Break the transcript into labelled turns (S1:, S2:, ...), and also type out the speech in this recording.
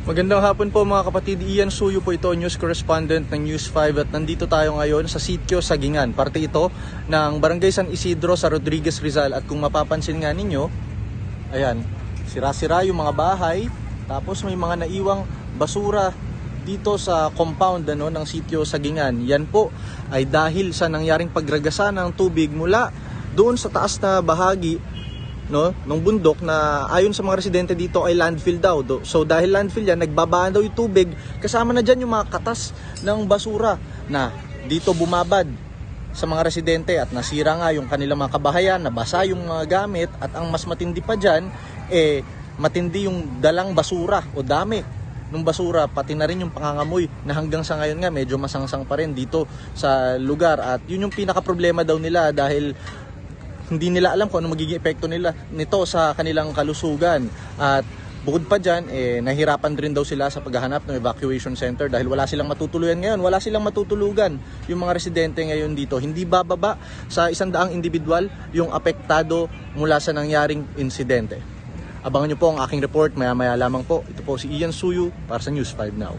S1: Magandang hapon po mga kapatid. Ian Suyo po ito, news correspondent ng News 5 at nandito tayo ngayon sa sitio Sagingan. Parte ito ng Barangay San Isidro sa Rodriguez Rizal at kung mapapansin nga ninyo, ayan, sira-sira yung mga bahay tapos may mga naiwang basura dito sa compound ano, ng sitio Sagingan. Yan po ay dahil sa nangyaring pagragasa ng tubig mula doon sa taas na bahagi no ng bundok na ayon sa mga residente dito ay landfill daw. So dahil landfill yan, nagbabaan daw yung tubig. Kasama na dyan yung mga katas ng basura na dito bumabad sa mga residente at nasira nga yung kanilang mga kabahayan, nabasa yung mga gamit at ang mas matindi pa dyan, eh matindi yung dalang basura o dami ng basura, pati na rin yung pangangamoy na hanggang sa ngayon nga medyo masangsang pa rin dito sa lugar at yun yung pinaka problema daw nila dahil hindi nila alam kung ano magiging epekto nila nito sa kanilang kalusugan. At bukod pa dyan eh, nahirapan rin daw sila sa paghahanap ng evacuation center dahil wala silang matutuluyan ngayon. Wala silang matutulugan yung mga residente ngayon dito. Hindi bababa sa isang daang individual yung apektado mula sa nangyaring insidente. Abangan nyo po ang aking report. Maya maya lamang po. Ito po si Ian Suyu para sa News 5 Now